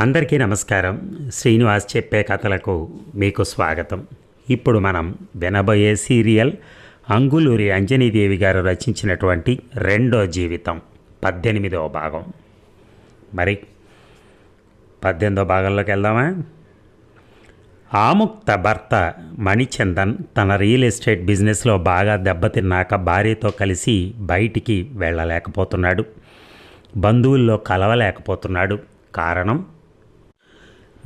అందరికీ నమస్కారం. శ్రీనివాస్ చెప్పే కథలకు మీకు స్వాగతం. ఇప్పుడు మనం వినబోయే సీరియల్ అంగులూరి అంజనీదేవి గారు రచించినటువంటి రెండో జీవితం పద్దెనిమిదవ భాగం. మరి పద్దెనిమిదో భాగంలోకి వెళ్దామా? ఆముక్త భర్త మణిచందన్ తన రియల్ ఎస్టేట్ బిజినెస్లో బాగా దెబ్బతిన్నాక భార్యతో కలిసి బయటికి వెళ్ళలేకపోతున్నాడు. బంధువుల్లో కలవలేకపోతున్నాడు. కారణం?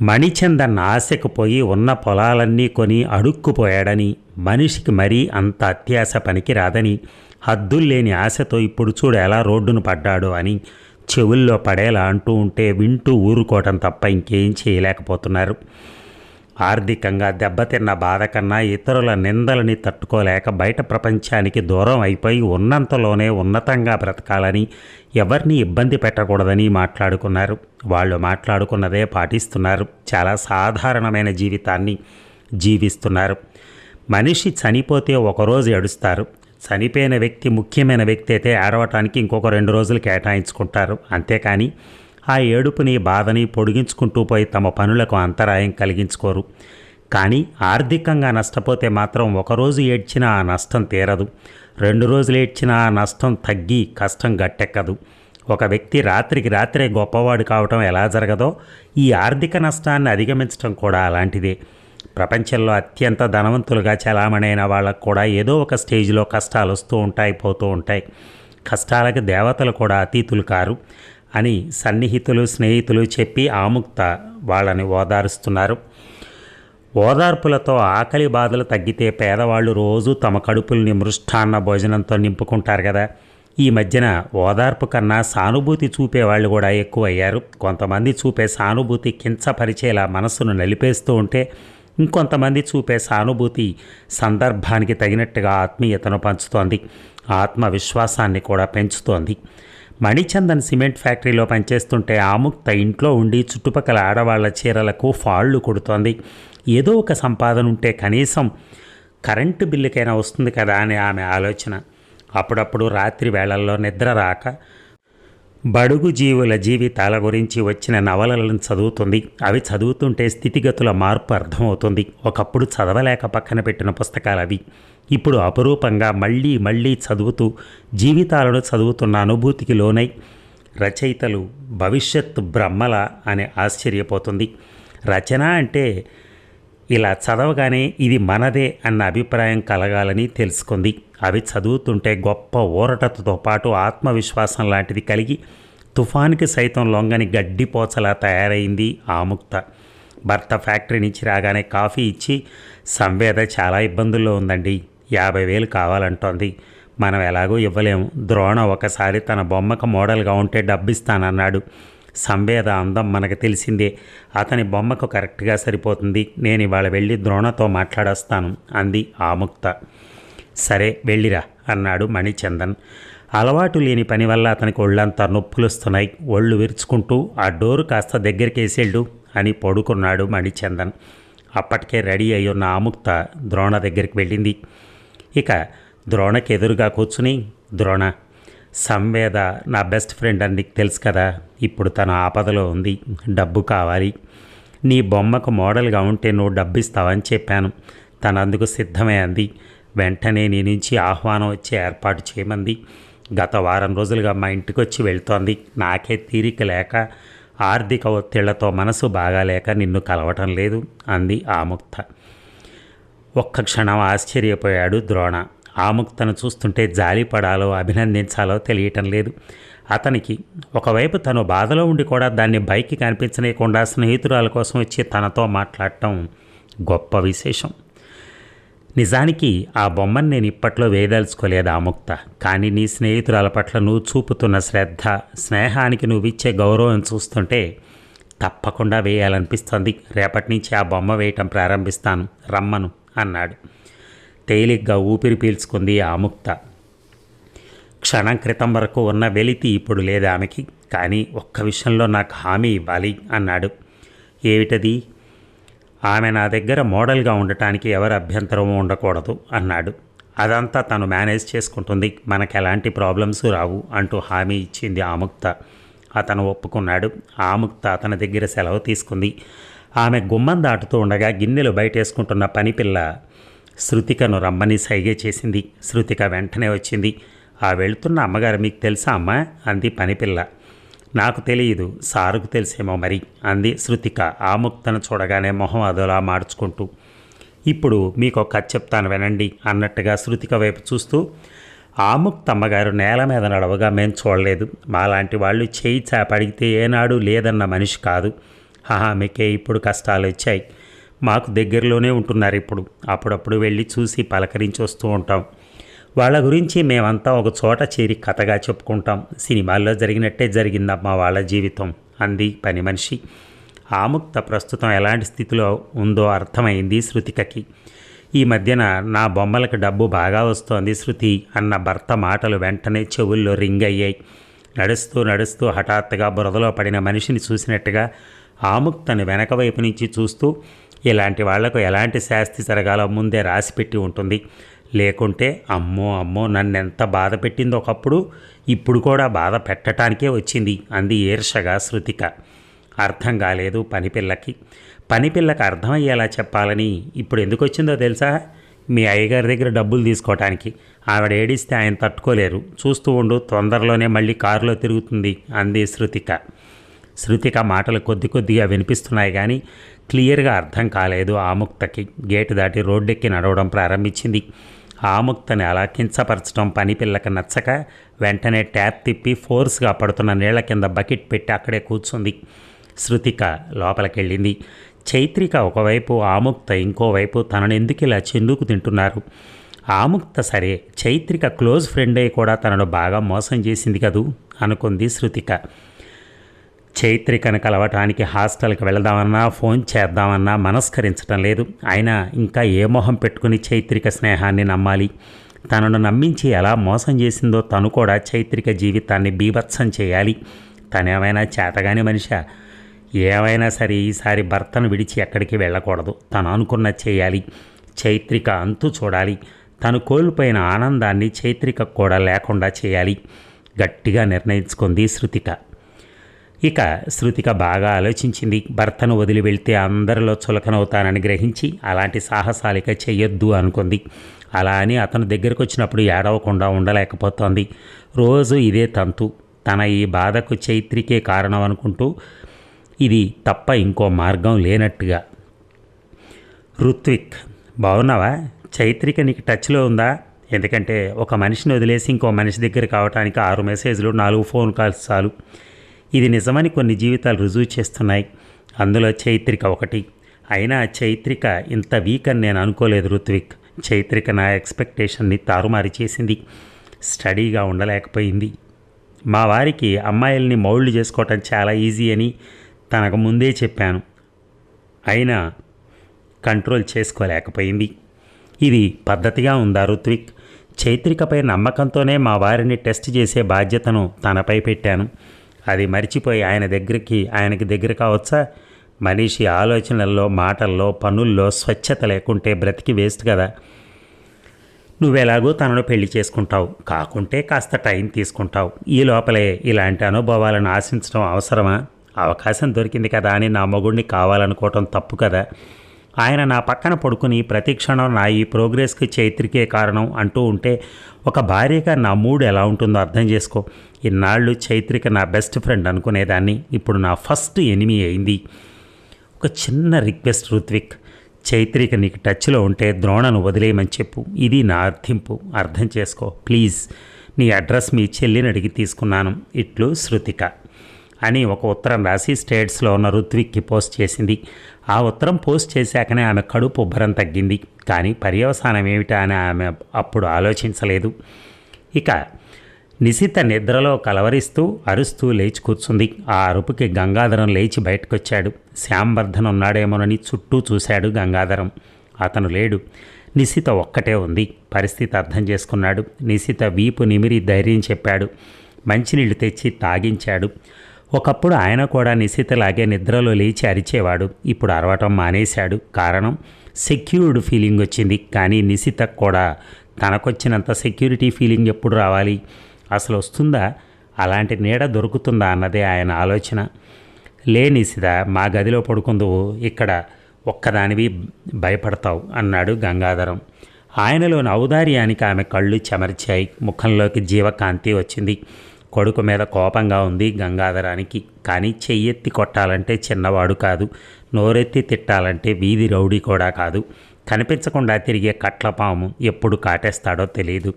మణిచందన్ ఆశకు పోయి ఉన్న పొలాలన్నీ కొని అడుక్కుపోయాడని మనిషికి మరీ అంత అత్యాశ పనికి రాదని హద్దుల్లేని ఆశతో ఇప్పుడు చూడు ఎలా రోడ్డును పడ్డాడు అని చెవుల్లో పడేలా అంటూ ఉంటే వింటూ ఊరుకోవటం తప్ప ఇంకేం చేయలేకపోతున్నారు. ఆర్థికంగా దెబ్బతిన్న బాధ కన్నా ఇతరుల నిందలని తట్టుకోలేక బయట ప్రపంచానికి దూరం అయిపోయి ఉన్నంతలోనే ఉన్నతంగా బ్రతకాలని ఎవరిని ఇబ్బంది పెట్టకూడదని మాట్లాడుకున్నారు. వాళ్ళు మాట్లాడుకున్నదే పాటిస్తున్నారు. చాలా సాధారణమైన జీవితాన్ని జీవిస్తున్నారు. మనిషి చనిపోతే ఒకరోజు ఏడుస్తారు. చనిపోయిన వ్యక్తి ముఖ్యమైన వ్యక్తి అయితే ఏడవటానికి ఇంకొక రెండు రోజులు కేటాయించుకుంటారు. అంతేకాని ఆ ఏడుపుని బాధని పొడిగించుకుంటూ పోయి తమ పనులకు అంతరాయం కలిగించుకోరు. కానీ ఆర్థికంగా నష్టపోతే మాత్రం ఒకరోజు ఏడ్చినా ఆ నష్టం తీరదు. రెండు రోజులు ఏడ్చినా ఆ నష్టం తగ్గి కష్టం గట్టెక్కదు. ఒక వ్యక్తి రాత్రికి రాత్రే గొప్పవాడు కావటం ఎలా జరగదో ఈ ఆర్థిక నష్టాన్ని అధిగమించడం కూడా అలాంటిదే. ప్రపంచంలో అత్యంత ధనవంతులుగా చలామణైన వాళ్ళకు కూడా ఏదో ఒక స్టేజ్లో కష్టాలు వస్తూ ఉంటాయి పోతూ ఉంటాయి. కష్టాలకు దేవతలు కూడా అతీతులు కారు. అని సన్నిహితులు స్నేహితులు చెప్పి ఆముక్త వాళ్ళని ఓదారుస్తున్నారు. ఓదార్పులతో ఆకలి బాధలు తగ్గితే పేదవాళ్ళు రోజు తమ కడుపుల్ని మృష్టాన్న భోజనంతో నింపుకుంటారు కదా. ఈ మధ్యన ఓదార్పు కన్నా సానుభూతి చూపే వాళ్ళు కూడా ఎక్కువయ్యారు. కొంతమంది చూపే సానుభూతి కించపరిచేలా మనసును నలిపేస్తూ ఉంటే ఇంకొంతమంది చూపే సానుభూతి సందర్భానికి తగినట్టుగా ఆత్మీయతను పంచుతోంది. ఆత్మవిశ్వాసాన్ని కూడా పెంచుతోంది. మణిచందన్ సిమెంట్ ఫ్యాక్టరీలో పనిచేస్తుంటే ఆముక్త ఇంట్లో ఉండి చుట్టుపక్కల ఆడవాళ్ళ చీరలకు ఫాళ్ళు కొడుతోంది. ఏదో ఒక సంపాదన ఉంటే కనీసం కరెంటు బిల్లుకైనా వస్తుంది కదా అని ఆమె ఆలోచన. అప్పుడప్పుడు రాత్రి వేళల్లో నిద్ర రాక బడుగు జీవుల జీవితాల గురించి వచ్చిన నవలలను చదువుతుంది. అవి చదువుతుంటే స్థితిగతుల మార్పు అర్థమవుతుంది. ఒకప్పుడు చదవలేక పక్కన పెట్టిన పుస్తకాలు అవి ఇప్పుడు అపురూపంగా మళ్ళీ మళ్ళీ చదువుతూ జీవితాలను చదువుతున్న అనుభూతికి లోనై రచయితలు భవిష్యత్తు బ్రహ్మల అని ఆశ్చర్యపోతుంది. రచన అంటే ఇలా చదవగానే ఇది మనదే అన్న అభిప్రాయం కలగాలని తెలుసుకుంది. అవి చదువుతుంటే గొప్ప ఊరటతో పాటు ఆత్మవిశ్వాసం లాంటిది కలిగి తుఫానికి సైతం లొంగని గడ్డిపోచలా తయారైంది ఆముక్త భర్త ఫ్యాక్టరీ నుంచి రాగానే కాఫీ ఇచ్చి సంవేద చాలా ఇబ్బందుల్లో ఉందండి. యాభై వేలు కావాలంటోంది. మనం ఎలాగో ఇవ్వలేము. ద్రోణ ఒకసారి తన బొమ్మకు మోడల్గా ఉంటే డబ్బిస్తానన్నాడు. సంవేద అందం మనకు తెలిసిందే. అతని బొమ్మకు కరెక్ట్గా సరిపోతుంది. నేను ఇవాళ వెళ్ళి ద్రోణతో మాట్లాడొస్తాను అంది ఆముక్త. సరే వెళ్ళిరా అన్నాడు మణిచందన్. అలవాటు లేని పని వల్ల అతనికి ఒళ్ళంతా నొప్పులుస్తున్నాయి. ఒళ్ళు విరుచుకుంటూ ఆ డోరు కాస్త దగ్గరికేసేళ్ళు అని పడుకున్నాడు మణిచందన్. అప్పటికే రెడీ అయ్యున్న ఉన్న ఆముక్త ద్రోణ దగ్గరికి వెళ్ళింది. ఇక ద్రోణకి ఎదురుగా కూర్చుని ద్రోణ సంవేద నా బెస్ట్ ఫ్రెండ్ అని నీకు తెలుసు కదా ఇప్పుడు తన ఆపదలో ఉంది డబ్బు కావాలి. నీ బొమ్మకు మోడల్గా ఉంటే నువ్వు డబ్బు ఇస్తావని చెప్పాను. తనందుకు సిద్ధమే అంది. వెంటనే నీ నుంచి ఆహ్వానం వచ్చి ఏర్పాటు చేయమంది. గత వారం రోజులుగా మా ఇంటికి వచ్చి వెళ్తోంది. నాకే తీరిక లేక ఆర్థిక ఒత్తిళ్ళతో మనసు బాగాలేక నిన్ను కలవటం లేదు అంది ఆముక్త. ఒక్క క్షణం ఆశ్చర్యపోయాడు ద్రోణ. ఆముక్తను చూస్తుంటే జాలిపడాలో అభినందించాలో తెలియటం లేదు. అతనికి ఒకవైపు తను బాధలో ఉండి కూడా దాన్ని బైక్కి కనిపించనీయకుండా స్నేహితురాల కోసం వచ్చి తనతో మాట్లాడటం గొప్ప విశేషం. నిజానికి ఆ బొమ్మను నేను ఇప్పట్లో వేయదలుచుకోలేదు ఆముక్త. కానీ నీ స్నేహితురాల పట్ల నువ్వు చూపుతున్న శ్రద్ధ స్నేహానికి నువ్విచ్చే గౌరవం చూస్తుంటే తప్పకుండా వేయాలనిపిస్తుంది. రేపటి నుంచి ఆ బొమ్మ వేయటం ప్రారంభిస్తాను. రమ్మను. అన్నాడు. తేలిగ్గా ఊపిరి పీల్చుకుంది ఆముక్త క్షణం క్రితం వరకు ఉన్న వెలితి ఇప్పుడు లేదు ఆమెకి కానీ ఒక్క విషయంలో నాకు హామీ ఇవ్వాలి అన్నాడు. ఏమిటది? ఆమె నా దగ్గర మోడల్గా ఉండటానికి ఎవరి అభ్యంతరము ఉండకూడదు అన్నాడు. అదంతా తను మేనేజ్ చేసుకుంటుంది. మనకు ఎలాంటి ప్రాబ్లమ్స్ రావు అంటూ హామీ ఇచ్చింది ఆముక్త అతను ఒప్పుకున్నాడు. ఆముక్త అతని దగ్గర సెలవు తీసుకుంది. ఆమె గుమ్మం దాటుతూ ఉండగా గిన్నెలు బయటేసుకుంటున్న పనిపిల్ల శృతికను రమ్మని సైగే చేసింది. శృతిక వెంటనే వచ్చింది. ఆ వెళుతున్న అమ్మగారు మీకు తెలుసా అమ్మా? అంది పనిపిల్ల. నాకు తెలియదు. సారుకు తెలిసేమో మరి అంది శృతిక ఆముక్తను చూడగానే మొహం అదోలా మార్చుకుంటూ. ఇప్పుడు మీకు ఒక కథ చెప్తాను వినండి అన్నట్టుగా శృతిక వైపు చూస్తూ. ఆముక్త అమ్మగారు నేల మీద నడవగా మేము చూడలేదు. మాలాంటి వాళ్ళు చేయి చాపడిగితే ఏనాడు లేదన్న మనిషి కాదు. మీకే ఇప్పుడు కష్టాలు వచ్చాయి. మాకు దగ్గరలోనే ఉంటున్నారు ఇప్పుడు. అప్పుడప్పుడు వెళ్ళి చూసి పలకరించి వస్తూ ఉంటాం. వాళ్ళ గురించి మేమంతా ఒక చోట చేరి కథగా చెప్పుకుంటాం. సినిమాల్లో జరిగినట్టే జరిగిందమ్మా వాళ్ళ జీవితం అంది పని మనిషి. ఆముక్త ప్రస్తుతం ఎలాంటి స్థితిలో ఉందో అర్థమైంది శృతికకి. ఈ మధ్యన నా బొమ్మలకు డబ్బు బాగా వస్తోంది శృతి అన్న భర్త మాటలు వెంటనే చెవుల్లో రింగ్ అయ్యాయి. నడుస్తూ నడుస్తూ హఠాత్తుగా బురదలో పడిన మనిషిని చూసినట్టుగా ఆముక్తని వెనక వైపు నుంచి చూస్తూ ఇలాంటి వాళ్ళకు ఎలాంటి శాస్తి జరగాలో ముందే రాసిపెట్టి ఉంటుంది. లేకుంటే అమ్మో అమ్మో నన్ను ఎంత బాధ పెట్టిందో ఒకప్పుడు ఇప్పుడు కూడా బాధ పెట్టడానికే వచ్చింది అంది ఈర్షగా శృతిక. అర్థం కాలేదు పనిపిల్లకి పనిపిల్లకి అర్థమయ్యేలా చెప్పాలని ఇప్పుడు ఎందుకు వచ్చిందో తెలుసా? మీ అయ్యగారి దగ్గర డబ్బులు తీసుకోవటానికి ఆవిడ ఏడిస్తే ఆయన తట్టుకోలేరు. చూస్తూ ఉండు తొందరలోనే మళ్ళీ కారులో తిరుగుతుంది అంది శృతిక. శృతిక మాటలు కొద్ది కొద్దిగా వినిపిస్తున్నాయి కానీ క్లియర్గా అర్థం కాలేదు ఆముక్తకి. గేటు దాటి రోడ్డెక్కి నడవడం ప్రారంభించింది. ఆముక్తని అలా కించపరచడం పని పిల్లకి నచ్చక వెంటనే ట్యాప్ తిప్పి ఫోర్స్గా పడుతున్న నీళ్ళ కింద బకెట్ పెట్టి అక్కడే కూర్చుంది. శృతిక లోపలికెళ్ళింది. చైత్రిక ఒకవైపు ఆముక్త ఇంకోవైపు తనను ఎందుకు ఇలా చెందుకు తింటున్నారు? ఆముక్త సరే చైత్రిక క్లోజ్ ఫ్రెండ్ అయి కూడా తనను బాగా మోసం చేసింది కదూ? అనుకుంది శృతిక. చైత్రికను కలవటానికి హాస్టల్కి వెళదామన్నా ఫోన్ చేద్దామన్నా మనస్కరించడం లేదు. అయినా ఇంకా ఏ మొహం పెట్టుకుని చైత్రిక స్నేహాన్ని నమ్మాలి? తనను నమ్మించి ఎలా మోసం చేసిందో తను కూడా చైత్రిక జీవితాన్ని బీభత్సం చేయాలి. తనేమైనా చేతగాని మనిషా? ఏమైనా సరే ఈసారి భర్తను విడిచి ఎక్కడికి వెళ్ళకూడదు. తను అనుకున్న చేయాలి. చైత్రిక అంతు చూడాలి. తను కోల్పోయిన ఆనందాన్ని చైత్రిక కూడా లేకుండా చేయాలి. గట్టిగా నిర్ణయించుకుంది శృతిక. ఇక శృతిక బాగా ఆలోచించింది. భర్తను వదిలి వెళ్తే అందరిలో చులకనవుతానని గ్రహించి అలాంటి సాహసాలిక చెయ్యొద్దు అనుకుంది. అలా అని అతను దగ్గరకు వచ్చినప్పుడు ఏడవకుండా ఉండలేకపోతోంది. రోజు ఇదే తంతు. తన ఈ బాధకు చైత్రికే కారణం అనుకుంటూ ఇది తప్ప ఇంకో మార్గం లేనట్టుగా. రుత్విక్ బాగున్నావా చైత్రిక నీకు టచ్లో ఉందా? ఎందుకంటే ఒక మనిషిని వదిలేసి ఇంకో మనిషి దగ్గర కావటానికి ఆరు మెసేజ్లు నాలుగు ఫోన్ కాల్స్ చాలు. ఇది నిజమని కొన్ని జీవితాలు రుజువు చేస్తున్నాయి. అందులో చైత్రిక ఒకటి. అయినా చైత్రిక ఇంత వీక్ అని నేను అనుకోలేదు రుత్విక్ చైత్రిక నా ఎక్స్పెక్టేషన్ని తారుమారి చేసింది. స్టడీగా ఉండలేకపోయింది. మా వారికి అమ్మాయిల్ని మౌల్డ్ చేసుకోవటం చాలా ఈజీ అని తనకు ముందే చెప్పాను. అయినా కంట్రోల్ చేసుకోలేకపోయింది. ఇది పద్ధతిగా ఉందా రుత్విక్ చైత్రికపై నమ్మకంతోనే మా వారిని టెస్ట్ చేసే బాధ్యతను తనపై పెట్టాను. అది మర్చిపోయి ఆయన దగ్గరికి ఆయనకి దగ్గర కావచ్చా మనిషి ఆలోచనల్లో మాటల్లో పనుల్లో స్వచ్ఛత లేకుంటే బ్రతికి వేస్ట్ కదా. నువ్వెలాగో తనను పెళ్ళి చేసుకుంటావు. కాకుంటే కాస్త టైం తీసుకుంటావు. ఈ లోపలే ఇలాంటి అనుభవాలను ఆశించడం అవసరమా? అవకాశం దొరికింది కదా అని నా మొగుడిని కావాలనుకోవటం తప్పు కదా. ఆయన నా పక్కన పడుకుని ప్రతి క్షణం నా ఈ ప్రోగ్రెస్కి చైత్రికే కారణం అంటూ ఉంటే ఒక భార్యగా నా మూడ్ ఎలా ఉంటుందో అర్థం చేసుకో. ఇన్నాళ్ళు చైత్రిక నా బెస్ట్ ఫ్రెండ్ అనుకునేదాన్ని. ఇప్పుడు నా ఫస్ట్ ఎనిమి అయింది. ఒక చిన్న రిక్వెస్ట్ రుత్విక్ చైత్రిక నీకు టచ్లో ఉంటే ద్రోణను వదిలేయమని చెప్పు. ఇది నా అర్థింపు. అర్థం చేసుకో. ప్లీజ్ నీ అడ్రస్ మీ చెల్లిని అడిగి తీసుకున్నాను. ఇట్లు శృతిక. అని ఒక ఉత్తరం రాసి స్టేట్స్లో ఉన్న రుత్విక్కి పోస్ట్ చేసింది. ఆ ఉత్తరం పోస్ట్ చేశాకనే ఆమె కడుపు ఉబ్బరం తగ్గింది. కానీ పర్యవసానం ఏమిటా అని ఆమె అప్పుడు ఆలోచించలేదు. ఇక నిశిత నిద్రలో కలవరిస్తూ అరుస్తూ లేచి కూర్చుంది. ఆ అరుపుకి గంగాధరం లేచి బయటకొచ్చాడు. శ్యాంబర్ధన్ ఉన్నాడేమోనని చుట్టూ చూశాడు గంగాధరం. అతను లేడు. నిశిత ఒక్కటే ఉంది. పరిస్థితి అర్థం చేసుకున్నాడు. నిశిత వీపు నిమిరి ధైర్యం చెప్పాడు. మంచినీళ్ళు తెచ్చి తాగించాడు. ఒకప్పుడు ఆయన కూడా నిశితలాగే నిద్రలో లేచి అరిచేవాడు. ఇప్పుడు అరవటం మానేశాడు. కారణం? సెక్యూర్డ్ ఫీలింగ్ వచ్చింది. కానీ నిశితకు కూడా తనకొచ్చినంత సెక్యూరిటీ ఫీలింగ్ ఎప్పుడు రావాలి? అసలు వస్తుందా? అలాంటి నీడ దొరుకుతుందా అన్నదే ఆయన ఆలోచన. లేనిసిద మా గదిలో పడుకుందువు. ఇక్కడ ఒక్కదానివి భయపడతావు అన్నాడు గంగాధరం. ఆయనలోని ఔదార్యానికి ఆమె కళ్ళు చెమర్చాయి. ముఖంలోకి జీవకాంతి వచ్చింది. కొడుకు మీద కోపంగా ఉంది గంగాధరానికి. కానీ చెయ్యెత్తి కొట్టాలంటే చిన్నవాడు కాదు. నోరెత్తి తిట్టాలంటే వీధి రౌడీ కూడా కాదు. కనిపించకుండా తిరిగే కట్లపాము ఎప్పుడు కాటేస్తాడో తెలియదు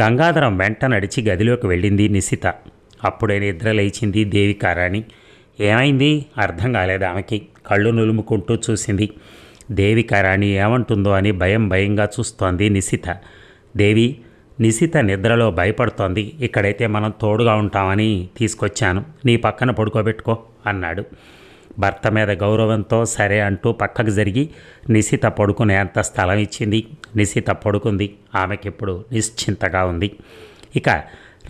గంగాధరం వెంట నడిచి గదిలోకి వెళ్ళింది నిశిత. అప్పుడే నిద్ర లేచింది దేవికారాణి. ఏమైంది? అర్థం కాలేదు ఆమెకి. కళ్ళు నులుముకుంటూ చూసింది. దేవికారాణి ఏమంటుందో అని భయం భయంగా చూస్తోంది నిశిత. దేవి నిశిత నిద్రలో భయపడుతోంది. ఇక్కడైతే మనం తోడుగా ఉంటామని తీసుకొచ్చాను. నీ పక్కన పడుకోబెట్టుకో అన్నాడు. భర్త మీద గౌరవంతో సరే అంటూ పక్కకు జరిగి నిశిత పడుకునేంత స్థలం ఇచ్చింది. నిశిత పడుకుంది. ఆమెకిప్పుడు నిశ్చింతగా ఉంది. ఇక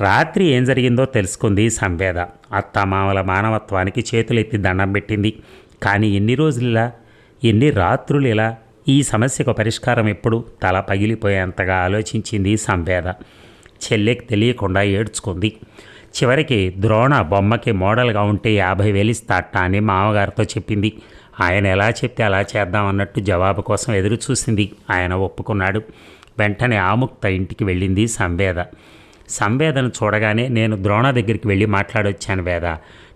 రాత్రి ఏం జరిగిందో తెలుసుకుంది సంవేద. అత్తమామల మానవత్వానికి చేతులెత్తి దండం పెట్టింది. కానీ ఎన్ని రోజులిలా ఎన్ని రాత్రులు ఇలా ఈ సమస్యకు పరిష్కారం ఎప్పుడు? తల పగిలిపోయేంతగా ఆలోచించింది సంవేద. చెల్లెకి తెలియకుండా ఏడ్చుకుంది. చివరికి ద్రోణ బొమ్మకి మోడల్గా ఉంటే యాభై వేలు ఇస్తాట అని మామగారితో చెప్పింది. ఆయన ఎలా చెప్తే అలా చేద్దాం అన్నట్టు జవాబు కోసం ఎదురు చూసింది. ఆయన ఒప్పుకున్నాడు. వెంటనే ఆముక్త ఇంటికి వెళ్ళింది సంవేద. సంవేదను చూడగానే నేను ద్రోణ దగ్గరికి వెళ్ళి మాట్లాడొచ్చాను వేద.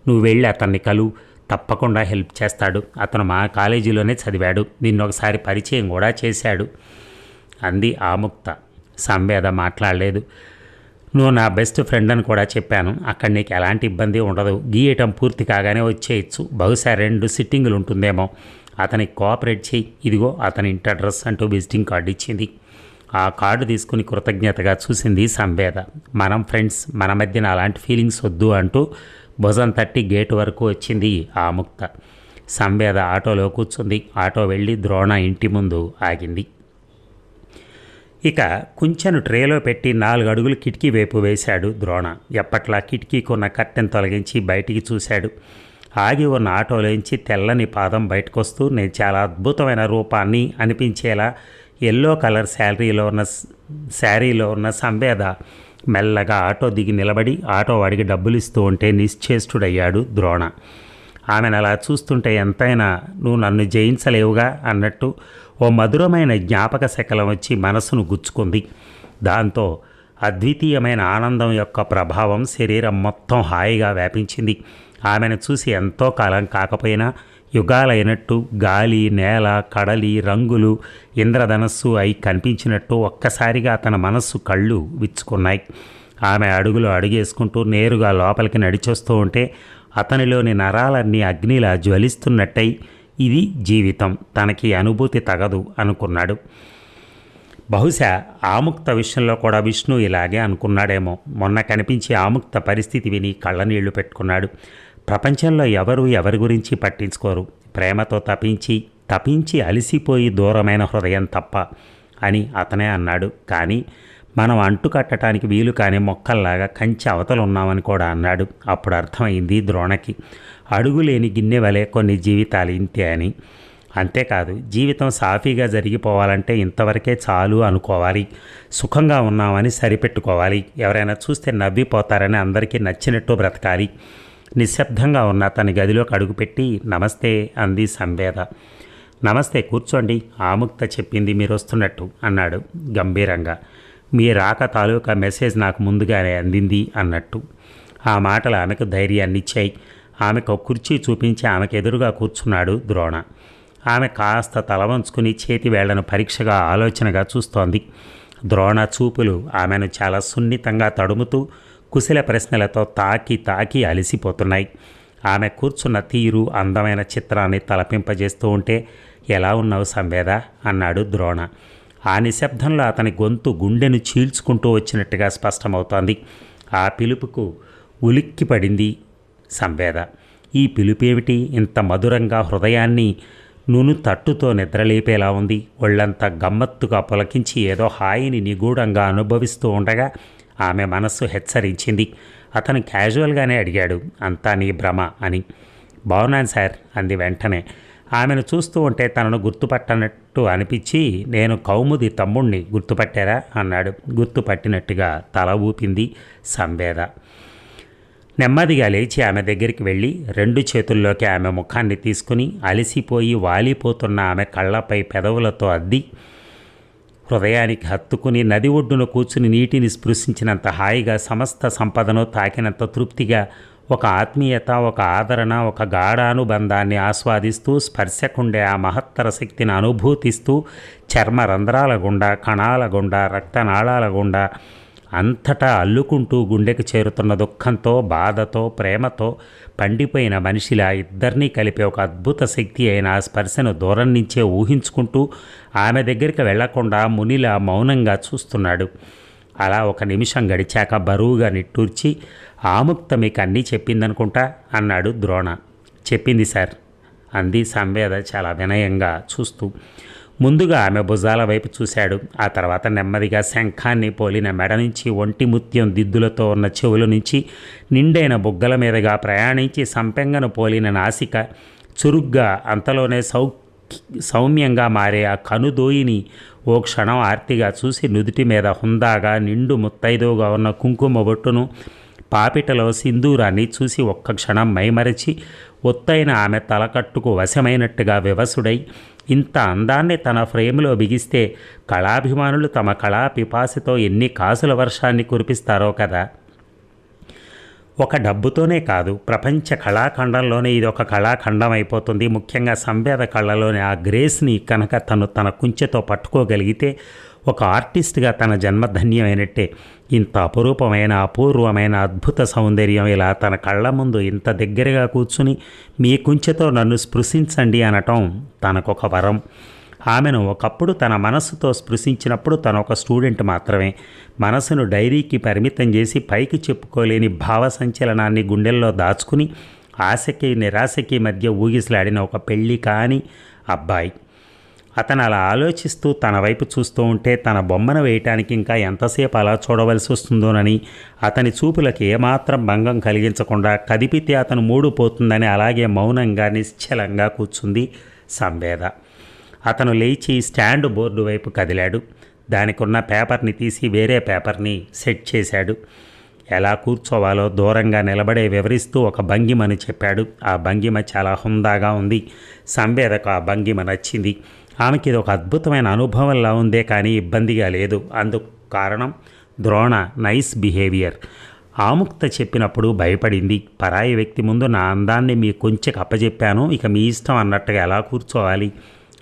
నువ్వు వెళ్ళి అతన్ని కలు. తప్పకుండా హెల్ప్ చేస్తాడు. అతను మా కాలేజీలోనే చదివాడు. నిన్ను ఒకసారి పరిచయం కూడా చేశాడు. అంది ఆముక్త సంవేద మాట్లాడలేదు. నువ్వు నా బెస్ట్ ఫ్రెండ్ అని కూడా చెప్పాను. అక్కడ నీకు ఎలాంటి ఇబ్బంది ఉండదు. గీయటం పూర్తి కాగానే వచ్చేయచ్చు. బహుశా రెండు సిట్టింగులు ఉంటుందేమో. అతనికి కోఆపరేట్ చేయి. ఇదిగో అతని ఇంటి అడ్రస్ అంటూ విజిటింగ్ కార్డు ఇచ్చింది. ఆ కార్డు తీసుకుని కృతజ్ఞతగా చూసింది సంవేద మనం ఫ్రెండ్స్. మన మధ్యన అలాంటి ఫీలింగ్స్ వద్దు అంటూ భుజం తట్టి గేటు వరకు వచ్చింది ఆ ముక్త. సంవేద ఆటోలో కూర్చుంది. ఆటో వెళ్ళి ద్రోణ ఇంటి ముందు ఆగింది. ఇక కుంచెను ట్రేలో పెట్టి నాలుగు అడుగులు కిటికీ వైపు వేశాడు ద్రోణ. ఎప్పట్లా కిటికీకి ఉన్న కట్టెను తొలగించి బయటికి చూశాడు. ఆగి ఉన్న ఆటోలోంచి తెల్లని పాదం బయటకొస్తూ నేను చాలా అద్భుతమైన రూపాన్ని అనిపించేలా ఎల్లో కలర్ శాలరీలో ఉన్న శారీలో ఉన్న సంవేద మెల్లగా ఆటో దిగి నిలబడి ఆటో వాడికి డబ్బులు ఇస్తూ ఉంటే నిశ్చేష్టుడయ్యాడు ద్రోణ. ఆమెను అలా చూస్తుంటే ఎంతైనా నువ్వు నన్ను జయించలేవుగా అన్నట్టు ఓ మధురమైన జ్ఞాపక శకలం వచ్చి మనసును గుచ్చుకుంది. దాంతో అద్వితీయమైన ఆనందం యొక్క ప్రభావం శరీరం మొత్తం హాయిగా వ్యాపించింది. ఆమెను చూసి ఎంతో కాలం కాకపోయినా యుగాలైనట్టు గాలి నేల కడలి రంగులు ఇంద్రధనస్సు అయి కనిపించినట్టు ఒక్కసారిగా తన మనస్సు కళ్ళు విచ్చుకున్నాయి. ఆమె అడుగులు అడుగేసుకుంటూ నేరుగా లోపలికి నడిచొస్తూ ఉంటే అతనిలోని నరాలన్నీ అగ్నిలా జ్వలిస్తున్నట్టయి. ఇది జీవితం. తనకి అనుభూతి తగదు అనుకున్నాడు. బహుశా ఆముక్త విషయంలో కూడా విష్ణు ఇలాగే అనుకున్నాడేమో. మొన్న కనిపించి ఆముక్త పరిస్థితి విని కళ్ళనీళ్ళు పెట్టుకున్నాడు. ప్రపంచంలో ఎవరు ఎవరి గురించి పట్టించుకోరు. ప్రేమతో తపించి తపించి అలసిపోయి దూరమైన హృదయం తప్ప అని అతనే అన్నాడు. కానీ మనం అంటు కట్టడానికి వీలు కాని మొక్కల్లాగా కంచి అవతలు ఉన్నామని కూడా అన్నాడు. అప్పుడు అర్థమైంది ద్రోణకి. అడుగులేని గిన్నె వలె కొన్ని జీవితాలు ఇంతే అని. అంతేకాదు జీవితం సాఫీగా జరిగిపోవాలంటే ఇంతవరకే చాలు అనుకోవాలి. సుఖంగా ఉన్నామని సరిపెట్టుకోవాలి. ఎవరైనా చూస్తే నవ్విపోతారని అందరికీ నచ్చినట్టు బ్రతకాలి. నిశ్శబ్దంగా ఉన్న తన గదిలోకి అడుగుపెట్టి నమస్తే అంది సంవేద. నమస్తే కూర్చోండి ఆముక్త చెప్పింది మీరు వస్తున్నట్టు అన్నాడు గంభీరంగా. మీ రాక తాలూకా మెసేజ్ నాకు ముందుగానే అందింది అన్నట్టు. ఆ మాటలు ఆమెకు ధైర్యాన్ని ఇచ్చాయి. ఆమెకు ఒక కుర్చీ చూపించి ఆమెకు ఎదురుగా కూర్చున్నాడు ద్రోణ. ఆమె కాస్త తల వంచుకుని చేతి వేళ్ళను పరీక్షగా ఆలోచనగా చూస్తోంది. ద్రోణ చూపులు ఆమెను చాలా సున్నితంగా తడుముతూ కుశల ప్రశ్నలతో తాకి తాకి అలసిపోతున్నాయి. ఆమె కూర్చున్న తీరు అందమైన చిత్రాన్ని తలపింపజేస్తూ ఉంటే ఎలా ఉన్నావు సంవేద అన్నాడు ద్రోణ. ఆ నిశ్శబ్దంలో అతని గొంతు గుండెను చీల్చుకుంటూ వచ్చినట్టుగా స్పష్టమవుతోంది. ఆ పిలుపుకు ఉలిక్కిపడింది సంవేద. ఈ పిలుపేమిటి? ఇంత మధురంగా హృదయాన్ని నూను తట్టుతో నిద్రలేపేలా ఉంది. ఒళ్ళంతా గమ్మత్తుగా పులకించి ఏదో హాయిని నిగూఢంగా అనుభవిస్తూ ఉండగా ఆమె మనస్సు హెచ్చరించింది. అతను క్యాజువల్గానే అడిగాడు అంతా నీ భ్రమ అని. బాగున్నాను సార్ అంది వెంటనే. ఆమెను చూస్తూ ఉంటే తనను గుర్తుపట్టనట్టు అనిపించి నేను కౌముది తమ్ముణ్ణి గుర్తుపట్టారా అన్నాడు. గుర్తుపట్టినట్టుగా తల ఊపింది సంవేద. నెమ్మదిగా లేచి ఆమె దగ్గరికి వెళ్ళి రెండు చేతుల్లోకి ఆమె ముఖాన్ని తీసుకుని అలసిపోయి వాలిపోతున్న ఆమె కళ్ళపై పెదవులతో అద్ది హృదయానికి హత్తుకుని నది ఒడ్డున కూర్చుని నీటిని స్పృశించినంత హాయిగా సమస్త సంపదను తాకినంత తృప్తిగా ఒక ఆత్మీయత ఒక ఆదరణ ఒక గాఢానుబంధాన్ని ఆస్వాదిస్తూ స్పర్శకుండే ఆ మహత్తర శక్తిని అనుభూతిస్తూ చర్మ రంధ్రాల గుండా కణాల గుండా రక్తనాళాల గుండా అంతటా అల్లుకుంటూ గుండెకు చేరుతున్న దుఃఖంతో బాధతో ప్రేమతో పండిపోయిన మనిషిలా ఇద్దరినీ కలిపే ఒక అద్భుత శక్తి అయిన స్పర్శను దూరం నుంచే ఊహించుకుంటూ ఆమె దగ్గరికి వెళ్ళకుండా మునిలా మౌనంగా చూస్తున్నాడు. అలా ఒక నిమిషం గడిచాక బరువుగా నిట్టూర్చి ఆముక్త మీకు అన్నీ చెప్పిందనుకుంటా? అన్నాడు ద్రోణ. చెప్పింది సార్ అంది సంవేద చాలా వినయంగా చూస్తూ. ముందుగా ఆమె భుజాల వైపు చూశాడు. ఆ తర్వాత నెమ్మదిగా శంఖాన్ని పోలిన మెడ నుంచి ఒంటి ముత్యం దిద్దులతో ఉన్న చెవుల నుంచి నిండైన బుగ్గల మీదుగా ప్రయాణించి సంపెంగను పోలిన నాసిక చురుగ్గా అంతలోనే సౌ సౌమ్యంగా మారే ఆ కనుదోయిని ఓ క్షణం ఆర్తిగా చూసి నుదుటి మీద హుందాగా నిండు ముత్తైదువుగా ఉన్న కుంకుమ బొట్టును పాపిటలో సింధూరాన్ని చూసి ఒక్క క్షణం మైమరచి ఒత్తైన ఆమె తలకట్టుకు వశమైనట్టుగా వివసుడై ఇంత అందాన్ని తన ఫ్రేమ్లో బిగిస్తే కళాభిమానులు తమ కళా పిపాసితో ఎన్ని కాసుల వర్షాన్ని కురిపిస్తారో కదా. ఒక డబ్బుతోనే కాదు ప్రపంచ కళాఖండంలోనే ఇది ఒక కళాఖండం అయిపోతుంది ముఖ్యంగా సంవేద కళలోని ఆ గ్రేస్ని కనుక తను తన కుంచెతో పట్టుకోగలిగితే ఒక ఆర్టిస్ట్గా తన జన్మ ధన్యమైనట్టే. ఇంత అపురూపమైన అపూర్వమైన అద్భుత సౌందర్యం ఇలా తన కళ్ళ ముందు ఇంత దగ్గరగా కూర్చుని మీ కుంచెతో నన్ను స్పృశించండి అనటం తనకొక వరం. ఆమెను ఒకప్పుడు తన మనస్సుతో స్పృశించినప్పుడు తన ఒక స్టూడెంట్ మాత్రమే. మనసును డైరీకి పరిమితం చేసి పైకి చెప్పుకోలేని భావ సంచలనాన్ని గుండెల్లో దాచుకుని ఆశకి నిరాశకి మధ్య ఊగిసలాడిన ఒక పెళ్ళి కాని అబ్బాయి. అతను అలా ఆలోచిస్తూ తన వైపు చూస్తూ ఉంటే తన బొమ్మను వేయటానికి ఇంకా ఎంతసేపు అలా చూడవలసి వస్తుందోనని అతని చూపులకు ఏమాత్రం భంగం కలిగించకుండా కదిపితే అతను మూడు పోతుందని అలాగే మౌనంగా నిశ్చలంగా కూర్చుంది సంవేద. అతను లేచి స్టాండ్ బోర్డు వైపు కదిలాడు. దానికున్న పేపర్ని తీసి వేరే పేపర్ని సెట్ చేశాడు. ఎలా కూర్చోవాలో దూరంగా నిలబడే వివరిస్తూ ఒక భంగిమని చెప్పాడు. ఆ భంగిమ చాలా హుందాగా ఉంది. సంవేదకు ఆ భంగిమ నచ్చింది. ఆమెకి ఇది ఒక అద్భుతమైన అనుభవంలా ఉందే కానీ ఇబ్బందిగా లేదు. అందుకు కారణం ద్రోణ నైస్ బిహేవియర్. ఆముక్త చెప్పినప్పుడు భయపడింది. పరాయి వ్యక్తి ముందు నా అందాన్ని మీ కొంచెం అప్పచెప్పాను ఇక మీ ఇష్టం అన్నట్టుగా ఎలా కూర్చోవాలి?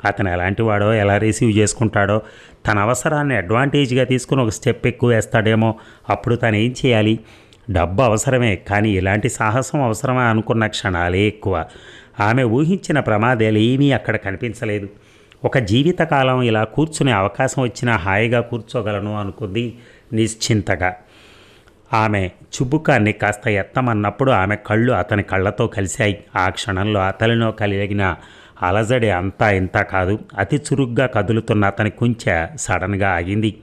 అతను ఎలాంటి వాడో ఎలా రిసీవ్ చేసుకుంటాడో తన అవసరాన్ని అడ్వాంటేజ్గా తీసుకుని ఒక స్టెప్ ఎక్కువ వేస్తాడేమో అప్పుడు తను ఏం చేయాలి? డబ్బు అవసరమే కానీ ఇలాంటి సాహసం అవసరమే అనుకున్న క్షణాలే ఎక్కువ. ఆమె ఊహించిన ప్రమాదాలు ఏమీ అక్కడ కనిపించలేదు. ఒక జీవితకాలం ఇలా కూర్చునే అవకాశం వచ్చినా హాయిగా కూర్చోగలను అనుకుంది నిశ్చింతగా. ఆమె చుబుకాన్ని కాస్త ఎత్తమన్నప్పుడు ఆమె కళ్ళు అతని కళ్ళతో కలిశాయి. ఆ క్షణంలో అతనిలో కలిగిన అలజడి అంతా ఇంత కాదు. అతి చురుగ్గా కదులుతున్న అతని కుంచె సడన్గా ఆగింది.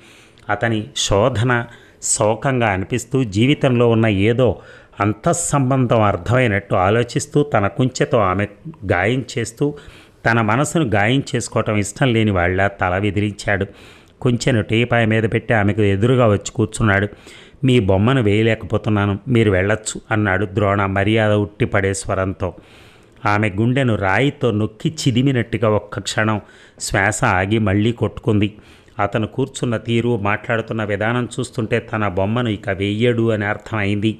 అతని శోధన శోకంగా అనిపిస్తూ జీవితంలో ఉన్న ఏదో అంతఃసంబంధం అర్థమైనట్టు ఆలోచిస్తూ తన కుంచెతో ఆమె గాయం చేస్తూ తన మనసును గాయం చేసుకోవటం ఇష్టం లేని వాళ్ళ తల విదిరించాడు కుంచెను టీపాయ మీద పెట్టి ఆమెకు ఎదురుగా వచ్చి కూర్చున్నాడు. మీ బొమ్మను వేయలేకపోతున్నాను. మీరు వెళ్ళొచ్చు అన్నాడు ద్రోణ మర్యాద ఉట్టిపడే స్వరంతో. ఆమె గుండెను రాయితో నొక్కి చిదిమినట్టుగా ఒక్క క్షణం శ్వాస ఆగి మళ్ళీ కొట్టుకుంది. అతను కూర్చున్న తీరు మాట్లాడుతున్న విధానం చూస్తుంటే తన బొమ్మను ఇక వెయ్యడు అని అర్థమైంది.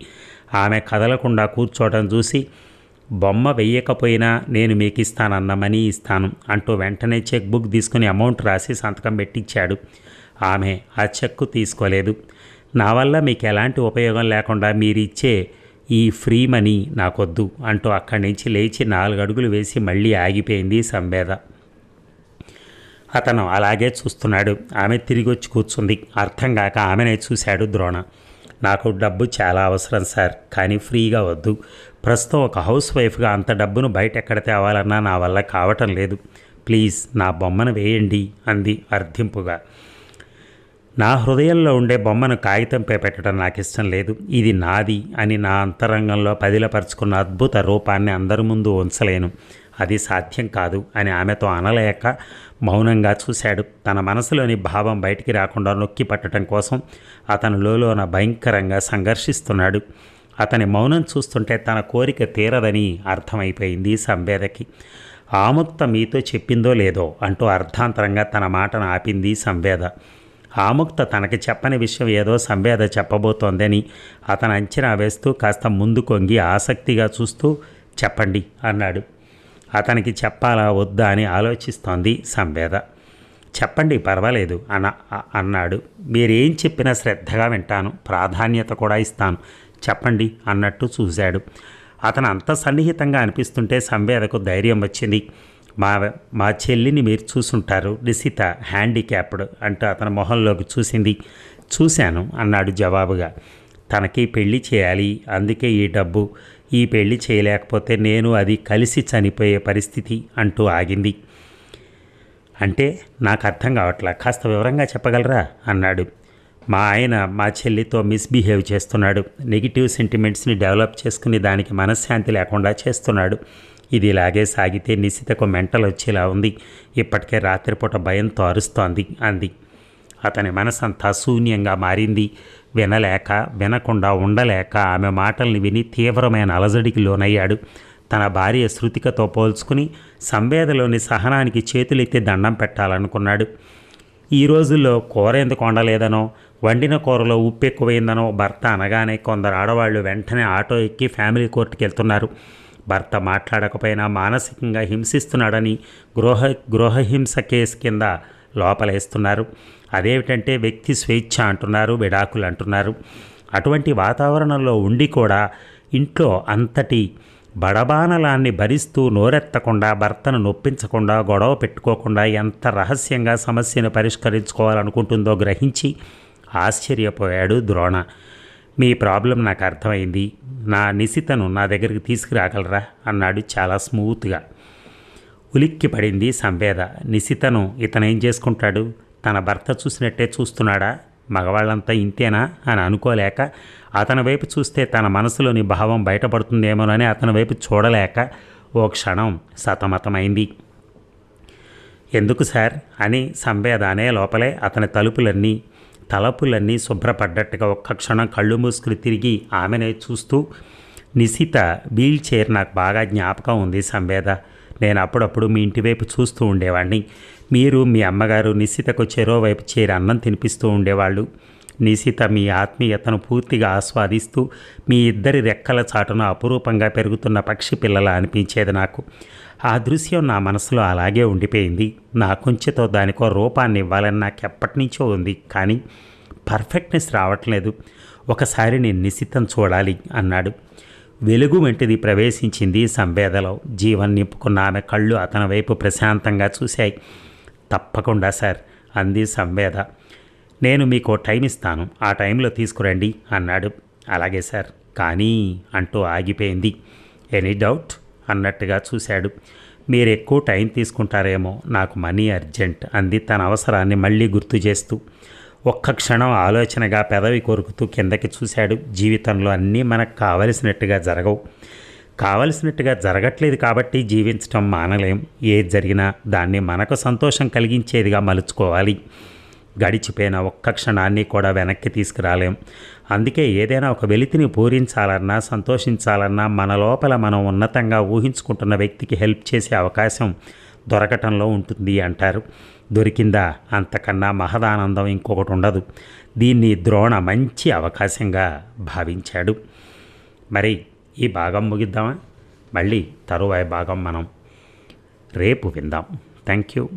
ఆమె కదలకుండా కూర్చోవడం చూసి బొమ్మ వెయ్యకపోయినా నేను మీకు ఇస్తానన్న మనీ ఇస్తాను అంటూ వెంటనే చెక్ బుక్ తీసుకుని అమౌంట్ రాసి సంతకం పెట్టించాడు. ఆమె ఆ చెక్కు తీసుకోలేదు. నా వల్ల మీకు ఎలాంటి ఉపయోగం లేకుండా మీరిచ్చే ఈ ఫ్రీ మనీ నాకొద్దు అంటూ అక్కడి నుంచి లేచి నాలుగు అడుగులు వేసి మళ్ళీ ఆగిపోయింది సంవేద అతను అలాగే చూస్తున్నాడు. ఆమె తిరిగి వచ్చి కూర్చుంది. అర్థం కాక ఆమెనే చూశాడు ద్రోణ. నాకు డబ్బు చాలా అవసరం సార్ కానీ ఫ్రీగా వద్దు. ప్రస్తుతం ఒక హౌస్ వైఫ్గా అంత డబ్బును బయట ఎక్కడ తేవాలన్నా నా వల్ల కావటం లేదు. ప్లీజ్ నా బొమ్మను వేయండి అంది అర్థింపుగా నా హృదయంలో ఉండే బొమ్మను కాగితంపై పెట్టడం నాకు ఇష్టం లేదు. ఇది నాది అని నా అంతరంగంలో పదిలపరుచుకున్న అద్భుత రూపాన్ని అందరి ముందు ఉంచలేను. అది సాధ్యం కాదు అని ఆమెతో అనలేక మౌనంగా చూశాడు. తన మనసులోని భావం బయటికి రాకుండా నొక్కి పట్టడం కోసం అతను లోన భయంకరంగా సంఘర్షిస్తున్నాడు. అతని మౌనం చూస్తుంటే తన కోరిక తీరదని అర్థమైపోయింది సంవేదకి. ఆముక్త మీతో చెప్పిందో లేదో అంటూ అర్ధాంతరంగా తన మాటను ఆపింది సంవేద. ఆముక్త తనకి చెప్పని విషయం ఏదో సంవేద చెప్పబోతోందని అతను అంచనా వేస్తూ కాస్త ముందు కొంగి ఆసక్తిగా చూస్తూ చెప్పండి అన్నాడు. అతనికి చెప్పాలా వద్దా అని ఆలోచిస్తోంది సంవేద. చెప్పండి పర్వాలేదు అన అన్నాడు. మీరేం చెప్పినా శ్రద్ధగా వింటాను ప్రాధాన్యత కూడా ఇస్తాను. చెప్పండి అన్నట్టు చూశాడు. అతను అంత సన్నిహితంగా అనిపిస్తుంటే సంవేదకు ధైర్యం వచ్చింది. మా మా చెల్లిని మీరు చూసుంటారు. నిశిత హ్యాండిక్యాప్డ్ అంటూ అతని మొహంలోకి చూసింది. చూశాను అన్నాడు జవాబుగా. తనకి పెళ్ళి చేయాలి. అందుకే ఈ డబ్బు. ఈ పెళ్ళి చేయలేకపోతే నేను అది కలిసి చనిపోయే పరిస్థితి అంటూ ఆగింది. అంటే నాకు అర్థం కావట్లా? కాస్త వివరంగా చెప్పగలరా? అన్నాడు. మా ఆయన మా చెల్లితో మిస్బిహేవ్ చేస్తున్నాడు. నెగిటివ్ సెంటిమెంట్స్ని డెవలప్ చేసుకుని దానికి మనశ్శాంతి లేకుండా చేస్తున్నాడు. ఇది ఇలాగే సాగితే నిశితకు మెంటలు వచ్చేలా ఉంది. ఇప్పటికే రాత్రిపూట భయం అరుస్తోంది అంది. అతని మనసంతా శూన్యంగా మారింది. వినలేక వినకుండా ఉండలేక ఆమె మాటల్ని విని తీవ్రమైన అలజడికి లోనయ్యాడు. తన భార్య శృతికతో పోల్చుకుని సంవేదలోని సహనానికి చేతులెత్తి దండం పెట్టాలనుకున్నాడు. ఈ రోజుల్లో కూర ఎందుకు వండలేదనో వండిన కూరలో ఉప్పు ఎక్కువైందనో భర్త అనగానే కొందరు ఆడవాళ్ళు వెంటనే ఆటో ఎక్కి ఫ్యామిలీ కోర్టుకి వెళ్తున్నారు భర్త మాట్లాడకపోయినా మానసికంగా హింసిస్తున్నాడని గృహ గృహహింస కేసు కింద లోపలేస్తున్నారు. అదేమిటంటే వ్యక్తి స్వేచ్ఛ అంటున్నారు విడాకులు అంటున్నారు. అటువంటి వాతావరణంలో ఉండి కూడా ఇంట్లో అంతటి బడబానలాన్ని భరిస్తూ నోరెత్తకుండా భర్తను నొప్పించకుండా గొడవ పెట్టుకోకుండా ఎంత రహస్యంగా సమస్యను పరిష్కరించుకోవాలనుకుంటుందో గ్రహించి ఆశ్చర్యపోయాడు ద్రోణ. మీ ప్రాబ్లం నాకు అర్థమైంది. నా నిశితను నా దగ్గరికి తీసుకురాగలరా? అన్నాడు చాలా స్మూత్గా. ఉలిక్కి పడింది సంవేద. నిశితను ఇతనేం చేసుకుంటాడు? తన భర్త చూసినట్టే చూస్తున్నాడా? మగవాళ్ళంతా ఇంతేనా? అని అనుకోలేక అతని వైపు చూస్తే తన మనసులోని భావం బయటపడుతుందేమోనని అతని వైపు చూడలేక ఓ క్షణం సతమతమైంది. ఎందుకు సార్? అని సంవేద అనే లోపలే అతని తలుపులన్నీ తలపులన్నీ శుభ్రపడ్డట్టుగా ఒక్క క్షణం కళ్ళు మూసుకుని తిరిగి ఆమెనే చూస్తూ నిశిత వీల్ చైర్ నాకు బాగా జ్ఞాపకం ఉంది సంవేద. నేను అప్పుడప్పుడు మీ ఇంటి వైపు చూస్తూ ఉండేవాడిని మీరు మీ అమ్మగారు నిశితకు చెరో వైపు చేరి అన్నం తినిపిస్తూ ఉండేవాళ్ళు. నిశిత మీ ఆత్మీయతను పూర్తిగా ఆస్వాదిస్తూ మీ ఇద్దరి రెక్కల చాటున అపురూపంగా పెరుగుతున్న పక్షి పిల్లల అనిపించేది నాకు. ఆ దృశ్యం నా మనసులో అలాగే ఉండిపోయింది. నా కొంచెతో దానికో రూపాన్ని ఇవ్వాలని నాకు ఎప్పటినుంచో ఉంది కానీ పర్ఫెక్ట్నెస్ రావట్లేదు. ఒకసారి నేను నిశితం చూడాలి అన్నాడు. వెలుగు వంటిది ప్రవేశించింది సంవేదలో. జీవన్ నింపుకున్న ఆమె కళ్ళు అతని వైపు ప్రశాంతంగా చూశాయి. తప్పకుండా సార్ అంది సంవేద. నేను మీకు టైం ఇస్తాను ఆ టైంలో తీసుకురండి అన్నాడు. అలాగే సార్ కానీ అంటూ ఆగిపోయింది. Any doubt? అన్నట్టుగా చూశాడు. మీరు ఎక్కువ టైం తీసుకుంటారేమో నాకు మనీ అర్జెంట్ అంది తన అవసరాన్ని మళ్ళీ గుర్తు చేస్తూ. ఒక్క క్షణం ఆలోచనగా పెదవి కొరుకుతూ కిందకి చూశాడు. జీవితంలో అన్నీ మనకు కావలసినట్టుగా జరగవు. కావలసినట్టుగా జరగట్లేదు కాబట్టి జీవించటం మానలేం. ఏది జరిగినా దాన్ని మనకు సంతోషం కలిగించేదిగా మలుచుకోవాలి. గడిచిపోయిన ఒక్క క్షణాన్ని కూడా వెనక్కి తీసుకురాలేం. అందుకే ఏదైనా ఒక వెలితిని పూరించాలన్నా సంతోషించాలన్నా మన లోపల మనం ఉన్నతంగా ఊహించుకుంటున్న వ్యక్తికి హెల్ప్ చేసే అవకాశం దొరకటంలో ఉంటుంది అంటారు. దొరికిందా అంతకన్నా మహదానందం ఇంకొకటి ఉండదు. దీన్ని ద్రోణ మంచి అవకాశంగా భావించాడు. మరి ఈ భాగం ముగిద్దామా? మళ్ళీ తరువాయి భాగం మనం రేపు విందాం. Thank you